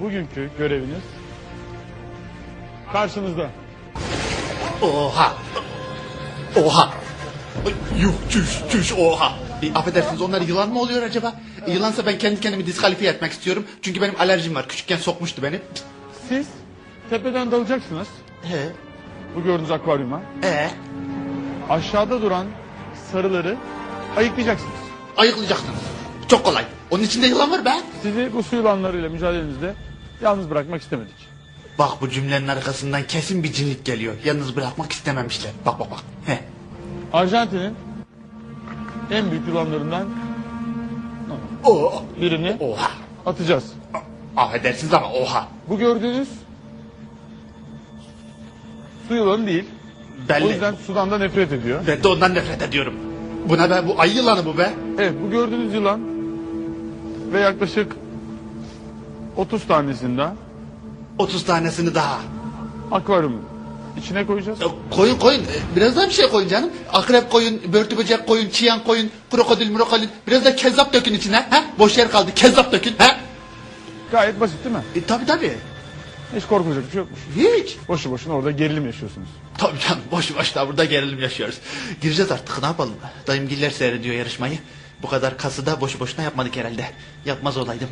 bugünkü göreviniz karşınızda. Oha. Oha. Yuh çüş çüş oha. E, affedersiniz onlar yılan mı oluyor acaba? E, yılansa ben kendi kendimi diskalifiye etmek istiyorum. Çünkü benim alerjim var. Küçükken sokmuştu beni. Siz tepeden dalacaksınız He. bu gördüğünüz akvaryuma. E Aşağıda duran sarıları ayıklayacaksınız. ayıklayacaksınız. Çok kolay. Onun içinde yılan var be. Sizi bu su yılanlarıyla mücadelenizde yalnız bırakmak istemedik. Bak bu cümlenin arkasından kesin bir cinlik geliyor. Yalnız bırakmak istememişler. Bak bak bak. He. Arjantin'in en büyük yılanlarından birini Oha. atacağız. Affedersiniz ama oha. Bu gördüğünüz su yılanı değil. Belli. O yüzden sudan da nefret ediyor. Ben de ondan nefret ediyorum. Bu ne be? Bu ayı yılanı bu be. Evet bu gördüğünüz yılan ve yaklaşık 30 tanesini de 30 tanesini daha. akvaryumun içine koyacağız. E, Koyun koyun. E, Biraz daha bir şey koyun canım. Akrep koyun, börtü böcek koyun, çiyan koyun, krokodil, mrokodil. Biraz da kezzap dökün içine. Ha? Boş yer kaldı. Kezzap dökün. Ha? Gayet basit değil mi? E, tabii tabii. Hiç korkulacak bir şey yokmuş. Hiç. Boşu boşuna orada gerilim yaşıyorsunuz. Tabii canım. Boş boşuna burada gerilim yaşıyoruz. Gireceğiz artık. Ne yapalım? Dayım giller seyrediyor yarışmayı. Bu kadar kası da boşu boşuna yapmadık herhalde. Yapmaz olaydım.